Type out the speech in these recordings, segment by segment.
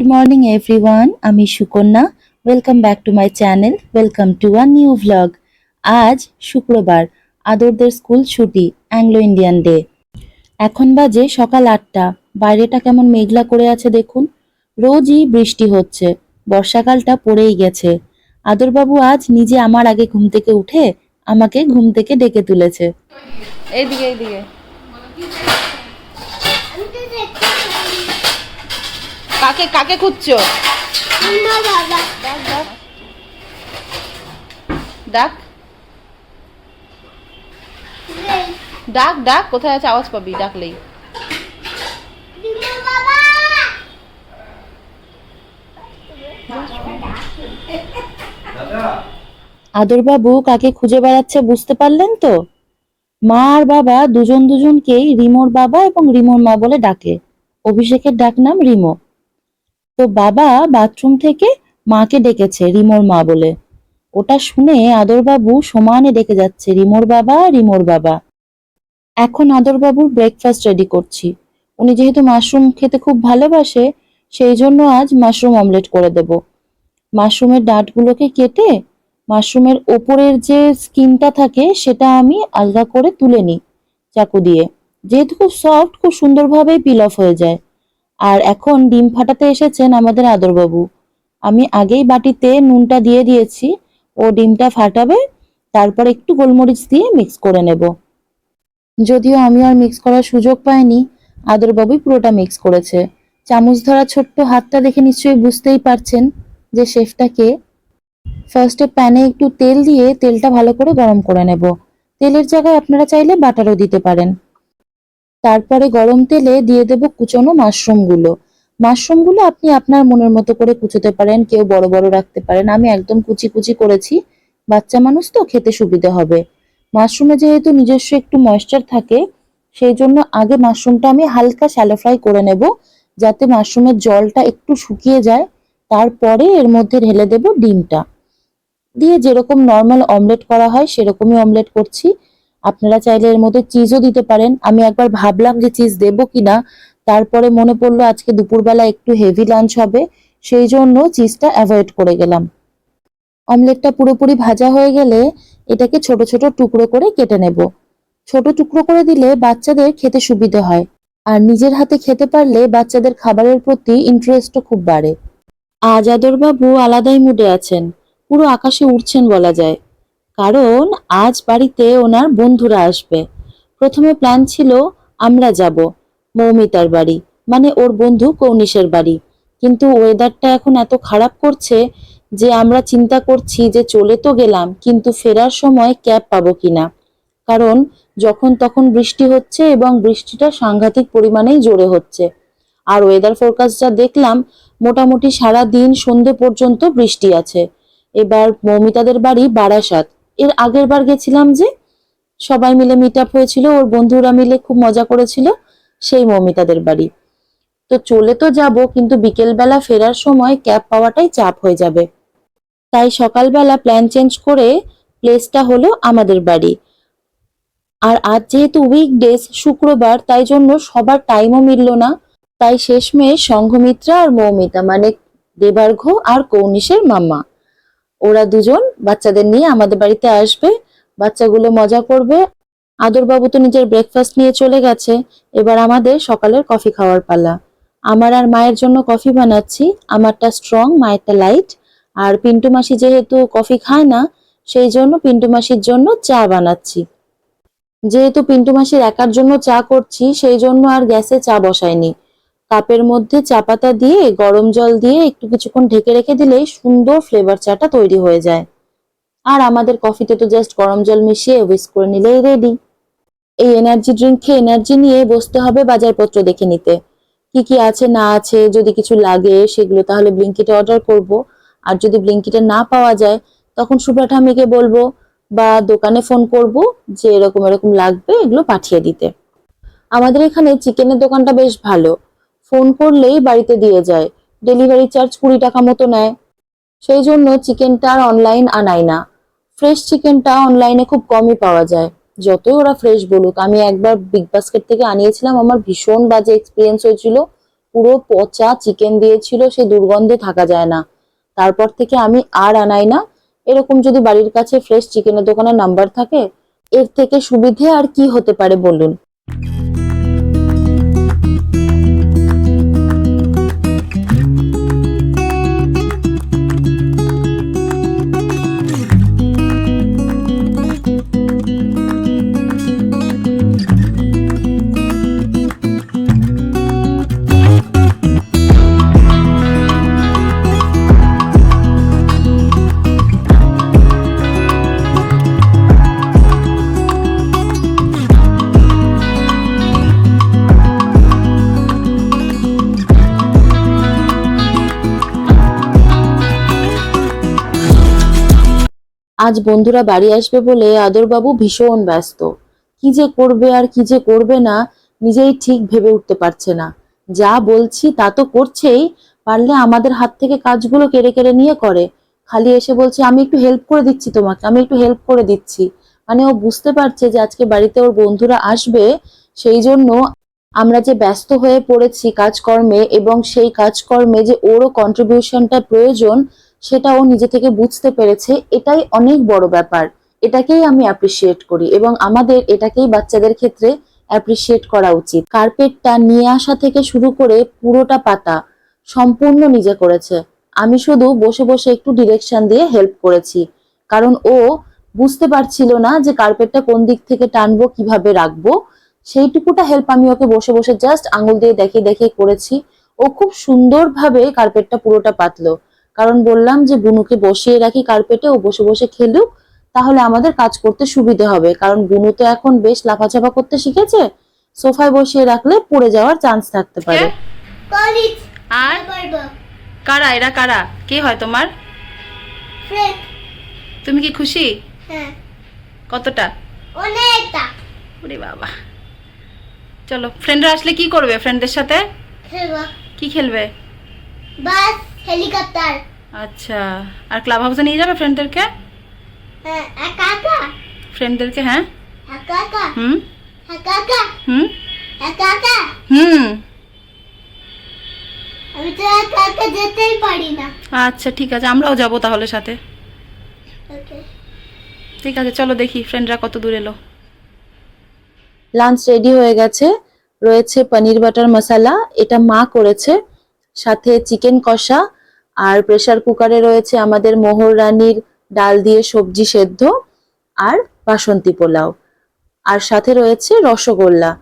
Good morning everyone আমি Sukanya. Welcome back to my channel welcome to a new vlog আজ শুক্রবার, আদরদের school ছুটি অ্যাংলো ইন্ডিয়ান ডে এখন বাজে সকাল আটটা। বাইরেটা কেমন মেঘলা করে আছে দেখুন। রোজই বৃষ্টি হচ্ছে। বর্ষাকালটা পড়েই গেছে। আদরবাবু আজ নিজে আমার আগে ঘুম থেকে উঠে আমাকে ঘুম থেকে ডেকে তুলেছে। এইদিকে এইদিকে। কাকে কাকে খুঁজছো? ডাক। ডাক ডাক কোথায় আছে? আওয়াজ পাবি ডাকলেই আদরবাবু কাকে খুঁজে বেড়াচ্ছে বুঝতে পারলেন তো? মা আর বাবা দুজন দুজনকেই রিমোর বাবা এবং রিমোর মা বলে ডাকে। অভিষেকের ডাক নাম রিমো। তো বাবা বাথরুম থেকে মাকে ডেকেছে রিমোর মা বলে। ওটা শুনে আদরবাবু সমানে ডেকে যাচ্ছে, রিমোর বাবা রিমোর বাবা। এখন আদরবাবুর ব্রেকফাস্ট রেডি করছি। উনি যেহেতু মাশরুম খেতে খুব ভালোবাসে, সেই জন্য আজ মাশরুম অমলেট করে দেব। মাশরুমের ডাঁটগুলোকে কেটে মাশরুমের ওপরের যে স্কিনটা থাকে, সেটা আমি আলগা করে তুলে নিই চাকু দিয়ে। যেহেতু খুব সফট খুব সুন্দরভাবেই পিল অফ হয়ে যায়। আর এখন ডিম ফাটাতে এসেছেন আমাদের আদরবাবু। আমি আগেই বাটিতে নুনটা দিয়ে দিয়েছি, ও ডিমটা ফাটাবে, তারপর একটু গোলমরিচ দিয়ে মিক্স করে নেব। যদিও আমি আর মিক্স করার সুযোগ পাইনি, আদরবাবুই পুরোটা মিক্স করেছে। চামচ ধরা ছোট্ট হাতটা দেখে নিশ্চয়ই বুঝতেই পারছেন যে শেফটাকে ফার্স্টে প্যানে একটু তেল দিয়ে তেলটা ভালো করে গরম করে নেব। তেলের জায়গায় আপনারা চাইলে বাটারও দিতে পারেন। তারপরে গরম তেলে দিয়ে দেব কুচনো মাশরুমগুলো। মাশরুমগুলো আপনি আপনার মনের মতো করে কুচোতে পারেন, কেউ বড় বড় রাখতে পারেন। আমি একদম কুচি কুচি করেছি, বাচ্চা মানুষ তো খেতে সুবিধা হবে। মাশরুমে যেহেতু নিজস্ব একটু ময়েশ্চার থাকে, সেই জন্য আগে মাশরুমটা আমি হালকা শ্যালো ফ্রাই করে নেব, যাতে মাশরুমের জলটা একটু শুকিয়ে যায়। তারপরে এর মধ্যে ঢেলে দেব ডিমটা। দিয়ে যেরকম নর্মাল অমলেট করা হয়, সেরকমই অমলেট করছি। আপনারা চাইলে এর মধ্যে চিজও দিতে পারেন। আমি একবার ভাবলাম যে চিজ দেবো কিনা। তারপরে মনে পড়ল আজকে দুপুরবেলা একটু হেভি লাঞ্চ হবে। সেই জন্য চিজটা অ্যাভয়েড করে গেলাম। অমলেটটা পুরোপুরি ভাজা হয়ে গেলে এটাকে ছোট ছোট টুকরো করে কেটে নেব। ছোট টুকরো করে দিলে বাচ্চাদের খেতে সুবিধে হয়। আর নিজের হাতে খেতে পারলে বাচ্চাদের খাবারের প্রতি ইন্টারেস্টও খুব বাড়ে। আজ আদরবাবু আলাদাই মুডে আছেন। পুরো আকাশে উড়ছেন বলা যায়। কারণ আজ বাড়িতে ওনার বন্ধুরা আসবে। প্রথমে প্ল্যান ছিল, আমরা যাব, মৌমিতার বাড়ি মানে ওর বন্ধু কৌনিশের বাড়ি। কিন্তু ওয়েদারটা এখন এত খারাপ করছে যে আমরা চিন্তা করছি যে চলে তো গেলাম, কিন্তু ফেরার সময় ক্যাব পাবো কিনা। কারণ যখন তখন বৃষ্টি হচ্ছে এবং বৃষ্টিটা সাংঘাতিক পরিমাণেই জোরে হচ্ছে। আর ওয়েদার ফোরকাস্ট যা দেখলাম, মোটামুটি সারা দিন সন্ধে পর্যন্ত বৃষ্টি আছে। এবার মৌমিতাদের বাড়ি বারাসাত। এর আগের বার গেছিলাম যে সবাই মিলে মিট আপ হয়েছিল, ওর বন্ধুরা মিলে খুব মজা করেছিল সেই মৌমিতাদের বাড়ি। তো চলে তো যাব, কিন্তু বিকেলবেলা ফেরার সময় ক্যাব পাওয়াটাই চাপ হয়ে যাবে। তাই সকালবেলা প্ল্যান চেঞ্জ করে প্লেসটা হলো আমাদের বাড়ি। আর আজ যেহেতু উইকডেজ শুক্রবার, তাই জন্য সবার টাইমও মিলল না। তাই শেষমেশ সংঘমিত্রা আর মৌমিতা মানে দেবার্ঘ আর কৌনিশের মাম্মা। ওরা দুজন বাচ্চাদের নিয়ে আমাদের বাড়িতে আসবে, বাচ্চাগুলো মজা করবে। আদরবাবু তো নিজের ব্রেকফাস্ট নিয়ে চলে গেছে, এবার আমাদের সকালের কফি খাওয়ার পালা। আমার আর মায়ের জন্য কফি বানাচ্ছি, আমারটা স্ট্রং মায়েরটা লাইট আর পিন্টু মাসি যেহেতু কফি খায় না, সেই জন্য পিন্টু মাসির জন্য চা বানাচ্ছি। যেহেতু পিন্টু মাসির একার জন্য চা করছি, সেই জন্য আর গ্যাসে চা বসাইনি কাপের মধ্যে চা পাতা দিয়ে, গরম জল দিয়ে একটু কিছুক্ষণ ঢেকে রেখে দিলেই সুন্দর ফ্লেভার চাটা তৈরি হয়ে যায়। আর আমাদের কফিতে তো জাস্ট গরম জল মিশিয়ে উইস করে নিলেই রেডি এই এনার্জি ড্রিঙ্ক খেয়ে এনার্জি নিয়ে বসতে হবে বাজারপত্র দেখে নিতে। কি কি আছে, না আছে, যদি কিছু লাগে সেগুলো তাহলে ব্লিঙ্কিটে অর্ডার করব। আর যদি ব্লিঙ্কিটে না পাওয়া যায়, তখন ঠামিকে বলব বা দোকানে ফোন করব যে এরকম এরকম লাগবে, এগুলো পাঠিয়ে দিতে। আমাদের এখানে চিকেনের দোকানটা বেশ ভালো। ফোন করলেই বাড়িতে দিয়ে যায়। ডেলিভারি চার্জ কুড়ি টাকা মতো নেয়। সেই জন্য চিকেনটা আর অনলাইন আনাই না। ফ্রেশ চিকেনটা অনলাইনে খুব কমই পাওয়া যায়। যতই ওরা ফ্রেশ বলুক, আমি একবার বিগ বাস্কেট থেকে আনিয়েছিলাম, আমার ভীষণ বাজে এক্সপিরিয়েন্স হয়েছিল। পুরো পচা চিকেন দিয়েছিল সে দুর্গন্ধে থাকা যায় না। তারপর থেকে আমি আর আনাই না। এরকম যদি বাড়ির কাছে ফ্রেশ চিকেনের দোকানের নাম্বার থাকে, এর থেকে সুবিধে আর কি হতে পারে বলুন? আজ বন্ধুরা বাড়ি আসবে বলে আদরবাবু ভীষণ ব্যস্ত। কি যে করবে আর কি যে করবে না, নিজেই ঠিক ভেবে উঠতে পারছে না। যা বলছি তা তো করছেই, পারলে আমাদের হাত থেকে কাজগুলো কেড়ে কেড়ে নিয়ে করে। খালি এসে বলছে, আমি একটু হেল্প করে দিচ্ছি তোমাকে, আমি একটু হেল্প করে দিচ্ছি। মানে ও বুঝতে পারছে যে আজকে বাড়িতে ওর বন্ধুরা আসবে, সেই জন্য আমরা যে ব্যস্ত হয়ে পড়েছি কাজকর্মে এবং সেই কাজকর্মে যে ওরও কন্ট্রিবিউশনটা প্রয়োজন সেটা ও নিজে থেকে বুঝতে পেরেছে, এটাই অনেক বড় ব্যাপার। এটাকেই আমি অ্যাপ্রিসিয়েট করি এবং আমাদের এটাকেই বাচ্চাদের ক্ষেত্রে অ্যাপ্রিসিয়েট করা উচিত। কার্পেটটা নিয়ে আসা থেকে শুরু করে পুরোটা পাতা সম্পূর্ণ নিজে করেছে। আমি শুধু বসে বসে একটু ডিরেকশন দিয়ে হেল্প করেছি। কারণ ও বুঝতে পারছিল না যে কার্পেটটা কোন দিক থেকে টানবো, কীভাবে রাখব। সেইটুকুটা হেল্প আমি ওকে বসে বসে জাস্ট আঙুল দিয়ে দেখে দেখে করেছি। ও খুব সুন্দরভাবে কার্পেটটা পুরোটা পাতলো। কারণ বললাম যে বুনুকে বসিয়ে রাখি কার্পেটে ও বসে বসে খেলুক তাহলে আমাদের কাজ করতে সুবিধে হবে। কারণ বুনু তো এখন বেশ লাফাচাপা করতে শিখেছে সোফায় বসিয়ে রাখলে পড়ে যাওয়ার চান্স থাকতে পারে। আর? কারা এরা কারা? কে হয় তোমার? তুমি কি খুশি? হ্যাঁ। কতটা? অনেকটা। ওরে বাবা। চলো ফ্রেন্ডরা আসলে কি করবে ফ্রেন্ডদের সাথে? কি খেলবে? বাস। হেলিকপ্টার। আচ্ছা আর ক্লাব হাউসে নিয়ে যাবে ফ্রেন্ডদেরকে হ্যাঁ একা একা? ফ্রেন্ডদেরকে হ্যাঁ? একা একা? হুম? একা একা? হুম? একা একা? হুম। আমি তো একা একা যেতেই পারি না। আচ্ছা ঠিক আছে আমরাও যাব তাহলে সাথে। ওকে। ঠিক আছে চলো দেখি ফ্রেন্ডরা কত দূর এলো। লাঞ্চ রেডি হয়ে গেছে। রয়েছে পনির বাটার মশালা এটা মা করেছে। সাথে চিকেন কষা আর প্রেসার কুকারে রয়েছে আমাদের মোহর রানীর ডাল দিয়ে সবজি সেদ্ধ আর বাসন্তী পোলাও। আর সাথে রয়েছে রসগোল্লা।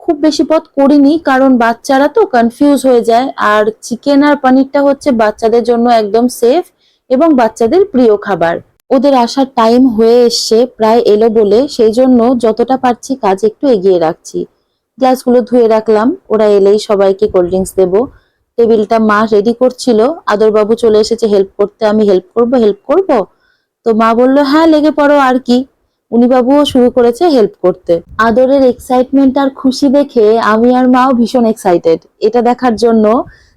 খুব বেশি পথ করিনি কারণ বাচ্চারা তো কনফিউজ হয়ে যায় আর চিকেন আর পানিরটা হচ্ছে বাচ্চাদের জন্য একদম সেফ এবং বাচ্চাদের প্রিয় খাবার। ওদের আসার টাইম হয়ে এসছে, প্রায় এলো বলে সেই জন্য যতটা পারছি কাজ একটু এগিয়ে রাখছি। গ্লাসগুলো ধুয়ে রাখলাম, ওরা এলেই সবাইকে কোল্ড ড্রিঙ্কস দেবো। টেবিলটা মা রেডি করছিল। আদরবাবু চলে এসেছে হেল্প করতে, আমি হেল্প করব হেল্প করব? তো মা বলল হ্যাঁ লেগে পড়ো, আর কি। উনি বাবুও শুরু করেছে হেল্প করতে। আদরের এক্সাইটমেন্ট আর খুশি দেখে আমি আর মাও ভীষণ এক্সাইটেড এটা দেখার জন্য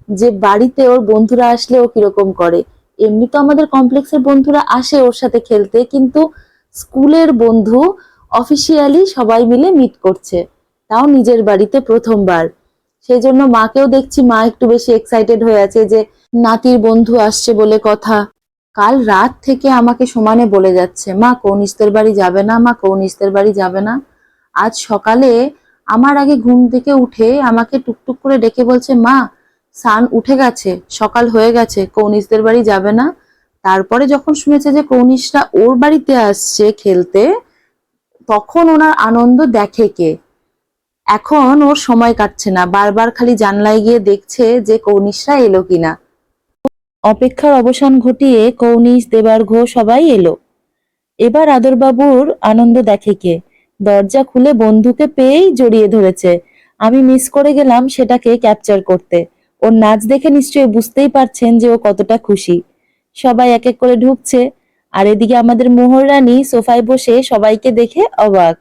যে বাড়িতে ওর বন্ধুরা আসলে ও কীরকম করে। এমনি তো আমাদের কমপ্লেক্সের বন্ধুরা আসে ওর সাথে খেলতে, কিন্তু স্কুলের বন্ধু অফিসিয়ালি সবাই মিলে মিট করছে। তাও নিজের বাড়িতে প্রথমবার। সেই জন্য মাকেও দেখছি মা একটু বেশি এক্সাইটেড হয়ে আছে যে, নাতির বন্ধু আসছে বলে কথা। কাল রাত থেকে আমাকে সমানে বলে যাচ্ছে, মা কৌনিস্তের বাড়ি যাবে না? মা কৌনিস্তের বাড়ি যাবে না? আজ সকালে আমার আগে ঘুম থেকে উঠে আমাকে টুকটুক করে ডেকে বলছে, মা সান উঠে গেছে, সকাল হয়ে গেছে, কৌনিসদের বাড়ি যাবে না? তারপরে যখন শুনেছে যে কৌনিসরা ওর বাড়িতে আসছে খেলতে, তখন ওনার আনন্দ দেখে কে? এখন ওর সময় কাটছে না, বারবার খালি জানলায় গিয়ে দেখছে যে কৌনিশরা এলো কিনা। অপেক্ষার অবসান ঘটিয়ে কৌনিস ঘো সবাই এলো। এবার আদরবাবুর আনন্দ দেখে কে? দরজা খুলে বন্ধুকে পেয়েই জড়িয়ে ধরেছে। আমি মিস করে গেলাম সেটাকে ক্যাপচার করতে। ওর নাচ দেখে নিশ্চয়ই বুঝতেই পারছেন যে ও কতটা খুশি। সবাই এক এক করে ঢুকছে। আর এদিকে আমাদের মোহর রানী সোফায় বসে সবাইকে দেখে অবাক।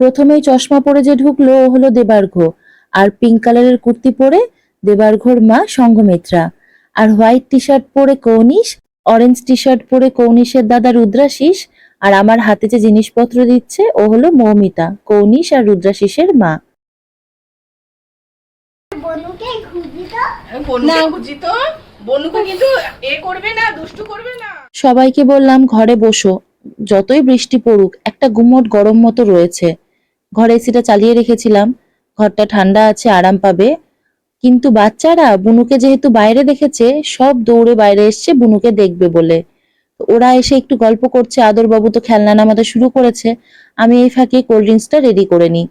প্রথমেই চশমা পরে যে ঢুকলো ও হলো দেবার্ঘ। আর পিঙ্ক কালারের কুর্তি পরে দেবার্ঘর মা সঙ্গমিত্রা আর হোয়াইট টি শার্ট পরে কৌনিশ অরেঞ্জ টি শার্ট পরে কৌনিশের দাদা রুদ্রাশিস। আর আমার হাতে যে জিনিসপত্র দিচ্ছে ও হলো মৌমিতা কৌনিশ আর রুদ্রাশিসের মা। বনুকে ঘুম আমি বনুকে না। খুঁজি তো। বনুকে কিন্তু এ করবে না দুষ্টু করবে না। সবাইকে বললাম ঘরে বসো। যতই বৃষ্টি পড়ুক একটা গুমট গরম মতো রয়েছে। ঘরে এসিটা চালিয়ে রেখেছিলাম। ঘরটা ঠান্ডা আছে, আরাম পাবে। কিন্তু বাচ্চারা বুনুকে যেহেতু বাইরে দেখেছে, সব দৌড়ে বাইরে এসছে বুনুকে দেখবে বলে। ওরা এসে একটু গল্প করছে, আদরবাবু তো খেলনা নামাতে শুরু করেছে। আমি এই ফাঁকে কোল্ড ড্রিঙ্কসটা রেডি করে নিই।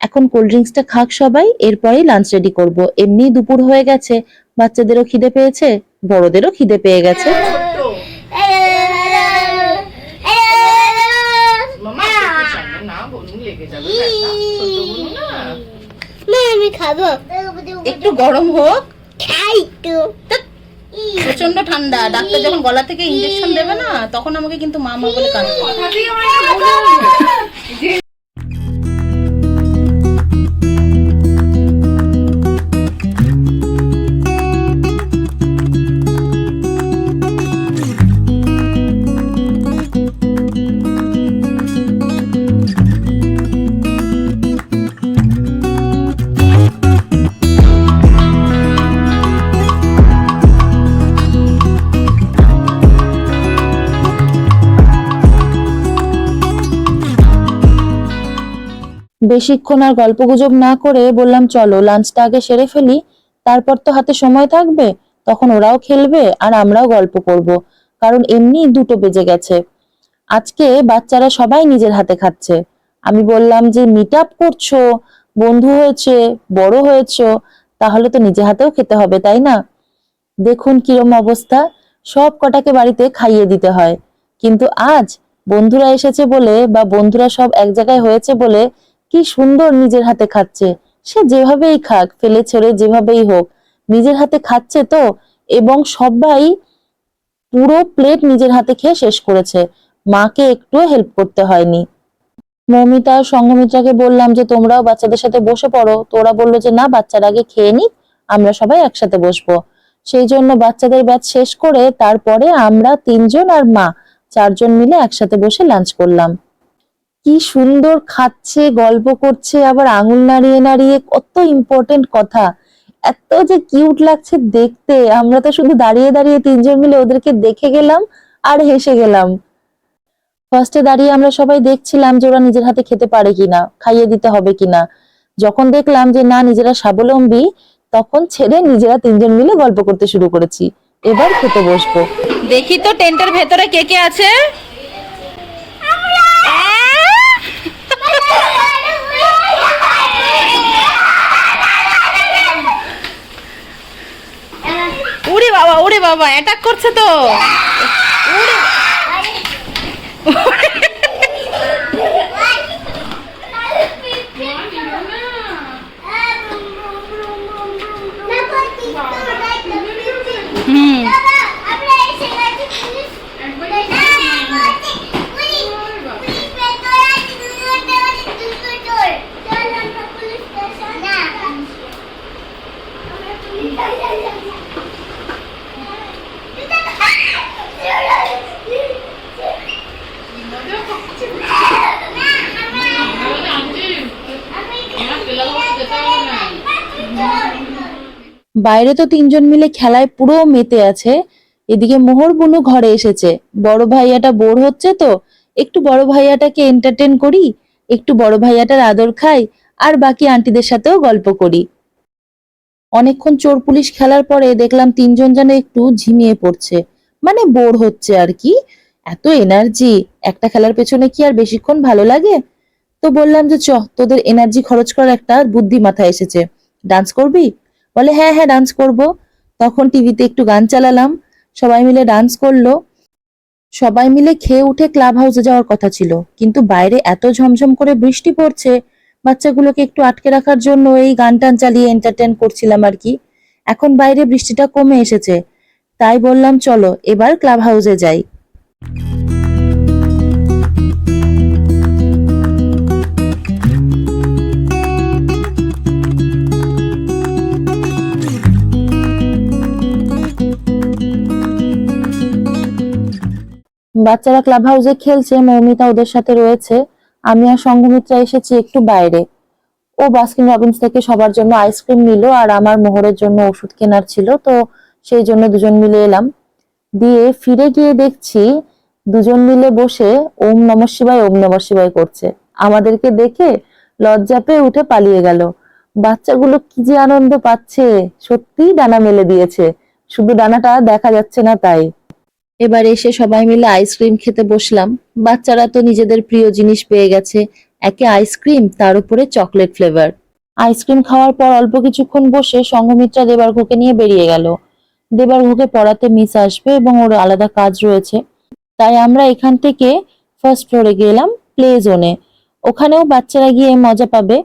এখন কোল্ড ড্রিঙ্কসটা খাক সবাই, এরপরেই লাঞ্চ রেডি করব। এমনি দুপুর হয়ে গেছে, বাচ্চাদেরও খিদে পেয়েছে, বড়দেরও খিদে পেয়ে গেছে ছোট্ট মামা খেতে চায় না। না বনু লেগে যাবে ব্যথা। ছোট্ট বনু না মা আমি খাব। একটু গরম হোক। খাই তো প্রচণ্ড ঠান্ডা। ডাক্তার যখন গলা থেকে ইঞ্জেকশন দেবে না তখন আমাকে কিন্তু মা মা বলে কাঁদবে বেশিক্ষণ আর গল্পগুজব না করে বললাম, চলো লাঞ্চটা আগে সেরে ফেলি। তারপর তো হাতে সময় থাকবে। তখন ওরাও খেলবে আর আমরাও গল্প করব। কারণ এমনি দুটো বেজে গেছে। আজকে বাচ্চারা সবাই নিজের হাতে খাচ্ছে। আমি বললাম যে মিট আপ করছ, বন্ধু হয়েছে, বড় হয়েছ, তাহলে তো নিজে হাতেও খেতে হবে, তাই না? দেখুন কিরম অবস্থা। সব কটাকে বাড়িতে খাইয়ে দিতে হয়। কিন্তু আজ বন্ধুরা এসেছে বলে বা বন্ধুরা সব এক জায়গায় হয়েছে বলে কি সুন্দর নিজের হাতে খাচ্ছে। সে যেভাবেই খাক, ফেলে ছেড়ে যেভাবেই হোক, নিজের হাতে খাচ্ছে তো, এবং সবাই পুরো প্লেট নিজের হাতে খেয়ে শেষ করেছে। মাকে একটুও হেল্প করতে হয়নি। মৌমিতা সঙ্গমিত্রাকে বললাম যে, তোমরাও বাচ্চাদের সাথে বসে পড়ো। তো ওরা বলল যে, না, বাচ্চারা আগে খেয়ে নিক, আমরা সবাই একসাথে বসবো। সেই জন্য বাচ্চাদের ব্যাচ শেষ করে তারপরে আমরা তিনজন আর মা, চারজন মিলে একসাথে বসে লাঞ্চ করলাম। কি সুন্দর খাচ্ছে, গল্প করছে, আবার আঙুল নাড়িয়ে নাড়িয়ে কত ইম্পর্টেন্ট কথা। এত যে কিউট লাগছে দেখতে। আমরা তো শুধু দাঁড়িয়ে দাঁড়িয়ে তিনজন মিলে ওদেরকে দেখে গেলাম আর হেসে গেলাম। ফার্স্টে দাঁড়িয়ে আমরা সবাই দেখছিলাম যে ওরা নিজের হাতে খেতে পারে কিনা, খাইয়ে দিতে হবে কিনা। যখন দেখলাম যে না, নিজেরা স্বাবলম্বী, তখন ছেড়ে নিজেরা তিনজন মিলে গল্প করতে শুরু করেছি। এবার খেতে বসবো। দেখি তো টেন্টের ভেতরে কে কে আছে। উড়ে বাবা উড়ে বাবা অ্যাটাক করছে তো। হুম। বাইরে তো তিনজন মিলে খেলায় পুরো মেতে আছে। এদিকে মোহর বুনু ঘরে এসেছে। বড় ভাইয়াটা বোর হচ্ছে তো। একটু বড় ভাইয়াটাকে এন্টারটেন করি, একটু বড় ভাইয়াটার আদর খাই, আর বাকি আন্টিদের সাথেও গল্প করি। অনেকক্ষণ চোর পুলিশ খেলার পরে দেখলাম তিনজন যেন একটু ঝিমিয়ে পড়ছে। মানে বোর হচ্ছে আর কি। এত এনার্জি। একটা খেলার পেছনে কি আর বেশিক্ষণ ভালো লাগে? তো বললাম যে চ তোদের এনার্জি খরচ করার একটা বুদ্ধি মাথায় এসেছে। ডান্স করবি? বলে হ্যাঁ হ্যাঁ ডান্স করব। তখন টিভিতে একটু গান চালালাম। সবাই মিলে ডান্স করল। সবাই মিলে খেয়ে উঠে ক্লাব হাউসে যাওয়ার কথা ছিল। কিন্তু বাইরে এত ঝমঝম করে বৃষ্টি পড়ছে, বাচ্চাগুলোকে একটু আটকে রাখার জন্য এই গান টান চালিয়ে এন্টারটেন করছিলাম আর কি। এখন বাইরে বৃষ্টিটা কমে এসেছে। তাই বললাম, চলো, এবার ক্লাব হাউসে যাই। বাচ্চারা ক্লাব হাউসে খেলছে, মৌমিতা ওদের সাথে রয়েছে। আমি আর সঙ্গমিত্রা এসেছি একটু বাইরে। ও বাস্কিন রবিন্স থেকে সবার জন্য আইসক্রিম নিল আর আমার মোহরের জন্য ওষুধ কেনার ছিল, তো সেই জন্য দুজন মিলে এলাম। দিয়ে ফিরে গিয়ে দেখছি দুজন মিলে বসে ওম নম শিবায়, ওম নম শিবায় করছে। আমাদেরকে দেখে লজ্জা পেয়ে উঠে পালিয়ে গেল। বাচ্চাগুলো কি যে আনন্দ পাচ্ছে, সত্যিই ডানা মেলে দিয়েছে। শুধু ডানাটা দেখা যাচ্ছে না তাই। এবার এসে সবাই মিলে আইসক্রিম খেতে বসলাম। বাচ্চারা তো নিজেদের প্রিয় জিনিস পেয়ে গেছে। একে আইসক্রিম তার উপরে চকলেট ফ্লেভার আইসক্রিম খাওয়ার পর অল্প কিছুক্ষণ বসে সঙ্গমিত্রা দেবার্ঘকে নিয়ে বেরিয়ে গেল। দেবার দেবার্ঘকে পড়াতে মিস আসবে এবং ওর আলাদা কাজ রয়েছে। তাই আমরা এখান থেকে ফার্স্ট ফ্লোরে গেলাম প্লে জোনে ওখানেও বাচ্চারা গিয়ে মজা পাবে।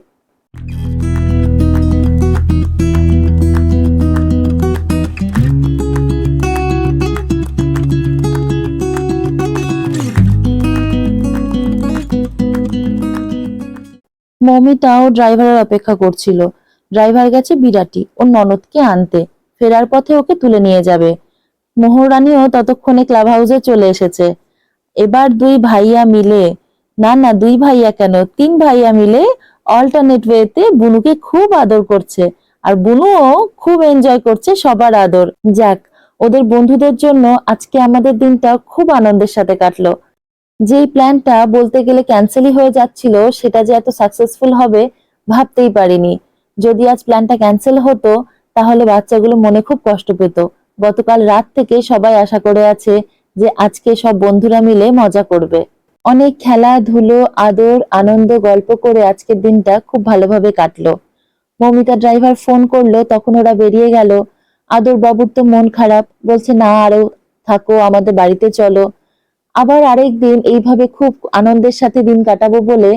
মমিতাও ড্রাইভারের অপেক্ষা করছিল। ড্রাইভার গেছে বিরাটি ওর ননদকে আনতে। ফেরার পথে ওকে তুলে নিয়ে যাবে। মোহরানিও ততক্ষণে ক্লাব হাউসে চলে এসেছে। এবার দুই ভাইয়া মিলে, না না, দুই ভাইয়া কেন? তিন ভাইয়া মিলে অল্টারনেট ওয়েতে বুনুকে খুব আদর করছে। আর বুনুও খুব এনজয় করছে সবার আদর। যাক, ওদের বন্ধুদের জন্য আজকে আমাদের দিনটা খুব আনন্দের সাথে কাটলো। যেই প্ল্যানটা বলতে গেলে ক্যান্সেলই হয়ে যাচ্ছিল, সেটা যে এত সাকসেসফুল হবে ভাবতেই পারিনি। যদি আজ প্ল্যানটা ক্যান্সেল হতো, তাহলে বাচ্চাগুলো মনে খুব কষ্ট পেত। গতকাল রাত থেকে সবাই আশা করে আছে যে আজকে সব বন্ধুরা মিলে মজা করবে। অনেক খেলা, ধুলো, আদর, আনন্দ, গল্প করে আজকের দিনটা খুব ভালোভাবে কাটলো। মমিতা ড্রাইভার ফোন করল, তখন ওরা বেরিয়ে গেল। আদর বাবুর তো মন খারাপ, বলছে, না, আরও থাকো, আমাদের বাড়িতে চলো। আবার আরেক দিন এইভাবে খুব আনন্দের সাথে দিন কাটাবো বলে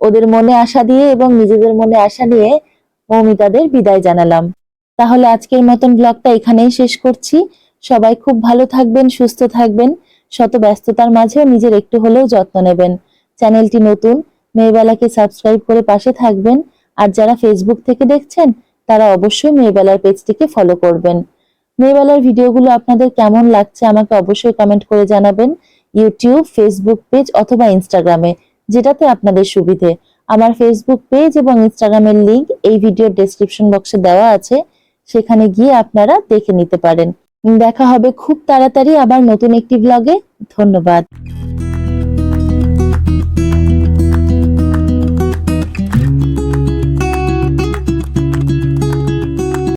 ওদের মনে আশা দিয়ে এবং নিজেদের মনে আশা নিয়ে মৌমিতাদের বিদায় জানালাম। তাহলে আজকের মতন ব্লগটা এখানেই শেষ করছি। সবাই খুব ভালো থাকবেন, সুস্থ থাকবেন। শত ব্যস্ততার মাঝেও নিজের একটু হলেও যত্ন নেবেন। চ্যানেলটি নতুন, মেয়েবেলাকে সাবস্ক্রাইব করে পাশে থাকবেন। আর যারা ফেসবুক থেকে দেখছেন, তারা অবশ্যই মেয়েবেলার পেজটিকে ফলো করবেন। মেয়েবেলার ভিডিওগুলো আপনাদের কেমন লাগছে আমাকে অবশ্যই কমেন্ট করে জানাবেন। ইউটিউব ফেসবুক পেজ অথবা ইনস্টাগ্রামে যেটাতে আপনাদের সুবিধে। আমার ফেসবুক পেজ এবং ইনস্টাগ্রামের লিংক এই ভিডিওর ডেসক্রিপশন বক্সে দেওয়া আছে। সেখানে গিয়ে আপনারা দেখে নিতে পারেন। দেখা হবে খুব তাড়াতাড়ি আবার নতুন একটি ব্লগে ধন্যবাদ।